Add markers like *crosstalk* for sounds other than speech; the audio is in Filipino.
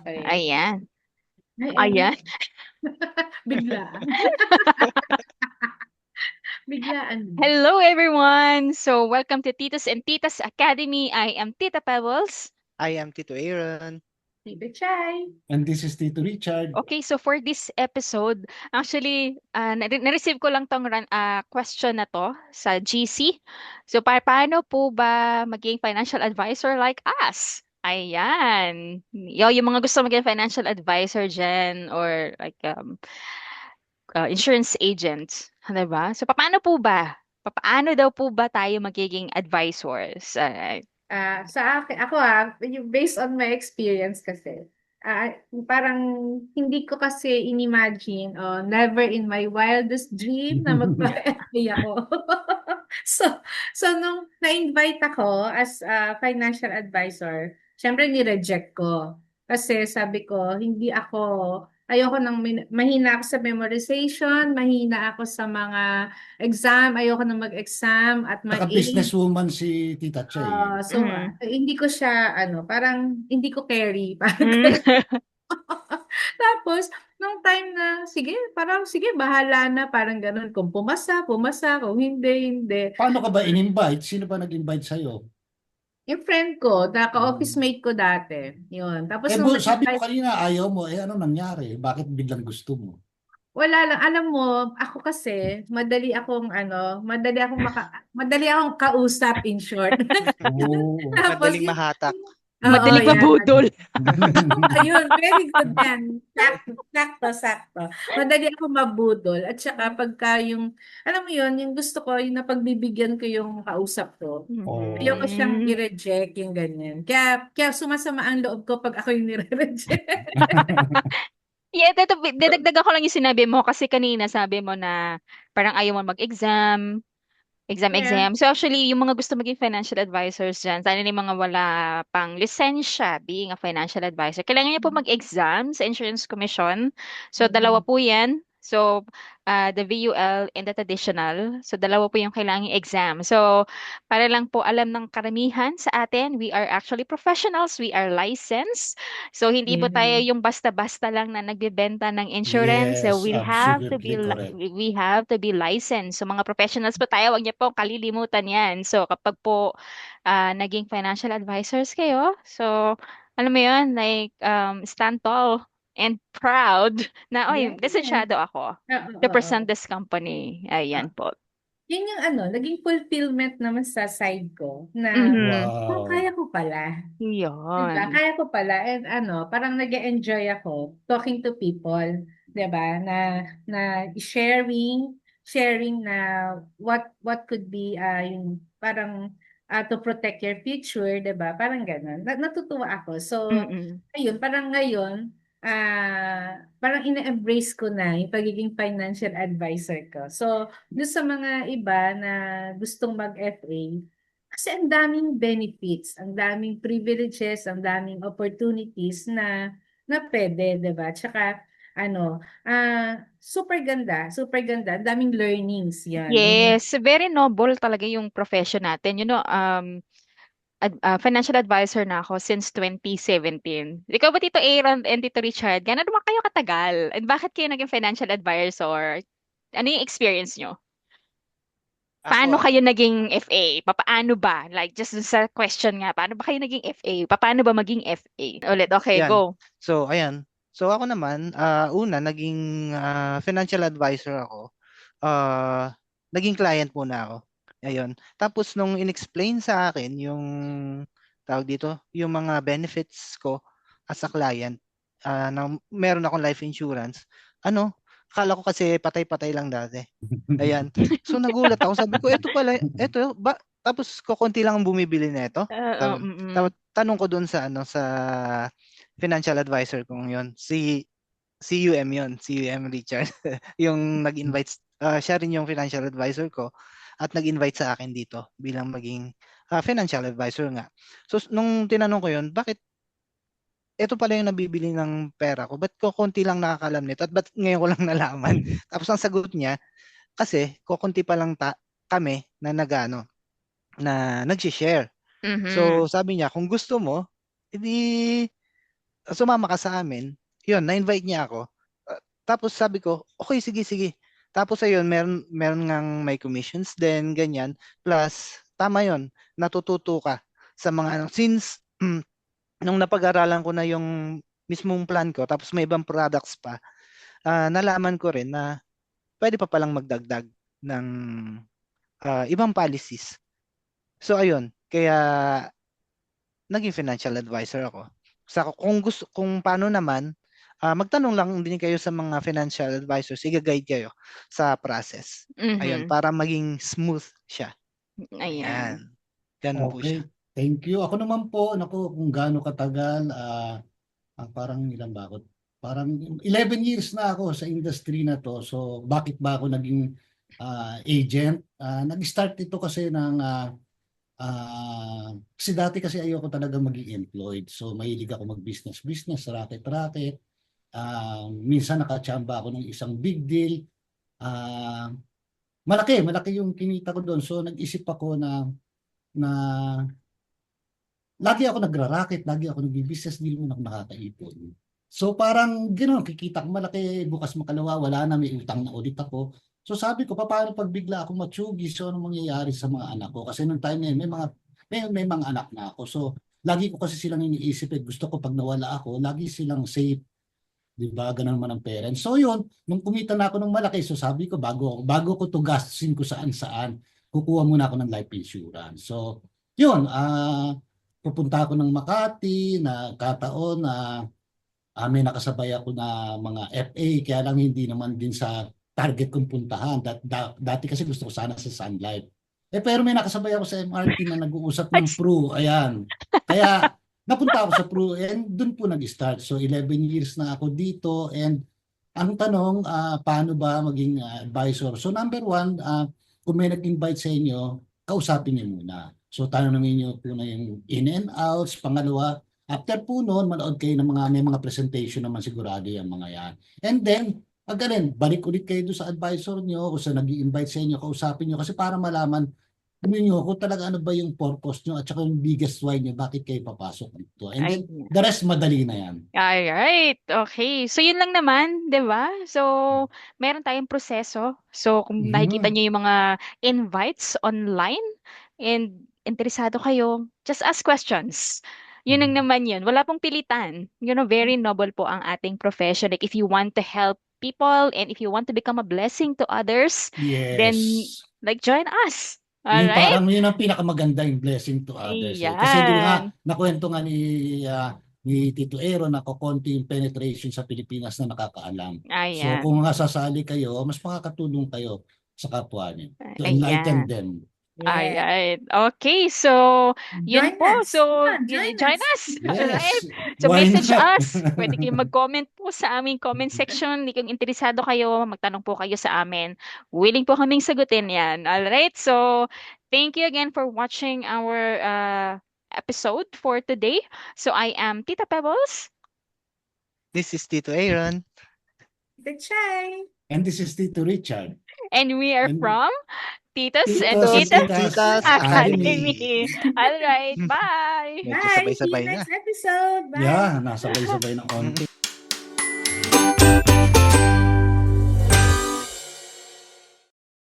Okay. Ayan. Ay, Ayan. *laughs* Biglaan. *laughs* Biglaan. Hello, everyone. So, welcome to Titos and Titas Academy. I am Tita Pebbles. I am Tito Aaron. Tito Chay. And this is Tito Richard. Okay, so for this episode, actually, uh, na- na-receive ko lang tong ran- ah, question na to sa GC. So, pa paano po ba maging financial advisor like us? Ayan. Yo, yung mga gusto maging financial advisor dyan or like um, uh, insurance agent, 'di ba? So, paano po ba? Paano daw po ba tayo magiging advisors? Alright. Ah, sa akin, ako ah, based on my experience kasi, ah, parang hindi ko kasi inimagine, oh, never in my wildest dream na magpa-FA ako. *laughs* So, so nung na-invite ako as a financial advisor, syempre ni-reject ko. Kasi sabi ko, hindi ako, ayoko nang mahina ako sa memorization, mahina ako sa mga exam, ayoko nang mag-exam at mag Naka-businesswoman si Tita Che. Ah, so, Mhm. ah, hindi ko siya, ano, parang hindi ko carry. *laughs* Parang Mm. Tapos, nung time na, sige, parang sige, bahala na, parang ganun. Kung pumasa, pumasa. Kung hindi, hindi. Paano ka ba in-invite? Sino ba nag-invite sa'yo? Yung friend ko, naka-office mate ko dati. Yun. Tapos Eh, nung bu- sabi mo nag-invite, kanina, ayaw mo. Eh, ano nangyari? Bakit biglang gusto mo? wala lang. Alam mo, ako kasi, madali akong, ano, madali akong maka, madali akong kausap in short. *laughs* Oo. Tapos, Madaling yung- mahatak. Oo, Madaling yan. mabudol. *laughs* Ayun, very good yan. Sakto, sakto, sakto. Madali ako mabudol. At saka pagka yung, alam mo yun, yung gusto ko, yung napagbibigyan ko yung kausap ko. Oo. Ayoko siyang i-reject yung ganyan. Kaya, kaya sumasama ang loob ko pag ako yung nire-reject. *laughs* Yeah, dito, dadagdagan ko lang yung sinabi mo kasi kanina sabi mo na parang ayaw mo mag-exam, exam, Yeah. exam. So actually, yung mga gusto maging financial advisors dyan, sana yung mga wala pang lisensya being a financial advisor, kailangan niya po mag-exam sa Insurance Commission. So dalawa po yan. So uh, the VUL and the traditional. So dalawa po yung kailangang exam. So para lang po alam ng karamihan sa atin, we are actually professionals, we are licensed. So hindi po tayo Mhm. yung basta-basta lang na nagbebenta ng insurance. So Yes, we have to be correct. we have to be licensed. So mga professionals po tayo, wag niyo po kalilimutan 'yan. So kapag po ah, naging financial advisors kayo, so alam mo 'yun, like um, stand tall and proud na oy, Yes. lisensyado ako Oo, to present this company. Ayan po. Yun yung ano, naging fulfillment naman sa side ko na, Mhm. oh, Wow. kaya ko pala. Diba? Yun. Kaya ko pala and ano, parang nag enjoy ako talking to people, 'di ba? Na na sharing, sharing na what what could be uh, yung parang uh, to protect your future, 'di ba? Parang gano'n. Na, natutuwa ako. So, Mm-mm. ayun, parang ngayon ah parang ina-embrace ko na yung pagiging financial advisor ko. So, doon sa mga iba na gustong mag-FA, kasi ang daming benefits, ang daming privileges, ang daming opportunities na na pwede, 'di ba? Tsaka ano, ah super ganda, super ganda, ang daming learnings 'yan. Yes, very noble talaga yung profession natin. You know, um, ad- uh, financial advisor na ako since 2017. Ikaw ba, Tito Aaron and Tito Richard, gano'n naman kayo katagal? And bakit kayo naging financial advisor? Ano yung experience nyo? Paano Ako, kayo naging FA? Papaano ba? Like, just sa question nga, paano ba kayo naging FA? Paano ba maging FA? Ulit, okay, Yan. go. So, ayan. So, ako naman, ah, una, naging ah, financial advisor ako. Ah, naging client muna ako. Ayun. Tapos, nung in-explain sa akin yung, tawag dito, yung mga benefits ko as a client, ah, na meron akong life insurance, ano, akala ko kasi patay-patay lang dati. Ayan. So, nagulat ako. Sabi ko, eto pala, eto, ba, tapos kukunti lang ang bumibili nito. Uh. Tapos tanong ko doon sa ano sa financial advisor kong yon si CUM yon CUM Richard *laughs* yung nag-invite ah, siya rin yung financial advisor ko at nag-invite sa akin dito bilang maging ah, financial advisor nga so nung tinanong ko yon bakit ito pala yung nabibili ng pera ko ba't ko konti lang nakakalam nito at ba't ngayon ko lang nalaman tapos ang sagot niya kasi kukunti pa lang ta kami na nagano na nag-share Mhm. So sabi niya, kung gusto mo, edi sumama ka sa amin. Yun, na-invite niya ako. Ah, tapos sabi ko, okay, sige, sige. Tapos ayun, meron, meron ngang may commissions din, ganyan. Plus, tama yun, natututo ka sa mga ano. Since, *clears throat* nung napag-aralan ko na yung mismong plan ko, tapos may ibang products pa, ah, nalaman ko rin na pwede pa palang magdagdag ng ah, ibang policies. So ayun, kaya naging financial advisor ako. Sa kung gusto kung paano naman ah, magtanong lang din kayo sa mga financial advisors, i-guide kayo sa process. Ayun, Mhm. para maging smooth siya. Ayan. Yan. Ganun po siya. Okay. Thank you. Ako naman po, naku, kung gaano katagal, ah, ah, parang ilan ba ako? Parang 11 years na ako sa industry na to. So, bakit ba ako naging ah, agent? Ah, nag-start ito kasi ng ah, ah, kasi dati kasi ayoko talaga maging employed. So, mahilig ako mag-business, business, racket-racket. Ah, minsan nakachamba ako ng isang big deal. Ah, malaki, malaki yung kinita ko doon. So, nag-isip ako na na lagi ako nagra-racket, lagi ako nagbi-business, hindi naman ako nakakaipon. So parang gano'n, kikita ko malaki, bukas makalawa, wala na, may utang na ulit ako. So sabi ko, paano pag bigla ako matsugi, so ano mangyayari sa mga anak ko? Kasi nung time na yun, may mga, may, may mga anak na ako. So lagi ko kasi silang iniisip, eh, gusto ko pag nawala ako, lagi silang safe. Di ba? Ganun naman ang parents. So yun, nung kumita na ako ng malaki, so sabi ko, bago, bago ko to gastusin ko saan-saan, kukuha muna ako ng life insurance. So, yun, ah, pupunta ako ng Makati na kataon na ah, may nakasabay ako na mga FA, kaya lang hindi naman din sa target kong puntahan. Dat, da- dati kasi gusto ko sana sa Sun Life. Eh pero may nakasabay ako sa MRT na nag-uusap ng PRU, ayan. Kaya napunta ako sa PRU and doon po nag-start. So 11 years na ako dito and ang tanong, ah, paano ba maging ah, advisor? So number one, ah, kung may nag-invite sa inyo, kausapin niyo muna. So tanongin niyo po na yung in and outs. Pangalawa, after po noon, manood kayo ng mga, may mga presentation naman sigurado yung mga yan. And then, again, balik ulit kayo doon sa advisor niyo o sa nag invite sa inyo, kausapin niyo kasi para malaman niyo kung talaga ano ba yung purpose niyo at saka yung biggest why niyo, bakit kayo papasok dito. And then, the rest, madali na yan. Alright, okay. So yun lang naman, 'di ba? So meron tayong proseso. So kung nakikita Mhm. niyo yung mga invites online and interesado kayo, just ask questions. Yun lang Mhm. naman yun. Wala pong pilitan. You know, very noble po ang ating profession. Like if you want to help people and if you want to become a blessing to others, Then, Yes. like join us. Alright? parang yun ang pinakamaganda yung blessing to others. eh. Kasi di nga, nakwento nga ni, ah, ni Tito Aaron na kukonti yung penetration sa Pilipinas na nakakaalam. So Ayan. kung nga sasali kayo, mas makakatulong kayo sa kapwa niyo. To Ayan. enlighten them. Alright. Okay, so yun Join po. us. So Yeah, join join us. *laughs* us. Yes. So Why message not? us. Pwede kayong *laughs* mag-comment po sa aming comment section. Kung interesado kayo, magtanong po kayo sa amin. Willing po kaming sagutin yan. Alright. So thank you again for watching our uh, episode for today. So I am Tita Pebbles. This is Tito Aaron. The Chai. And this is Tito Richard. And we are And- from Titos and Titas Titas Academy. Alright. Bye. Medyo Bye. See you sabay-sabay na. next episode. Bye. Yeah, nasabay-sabay ng onti.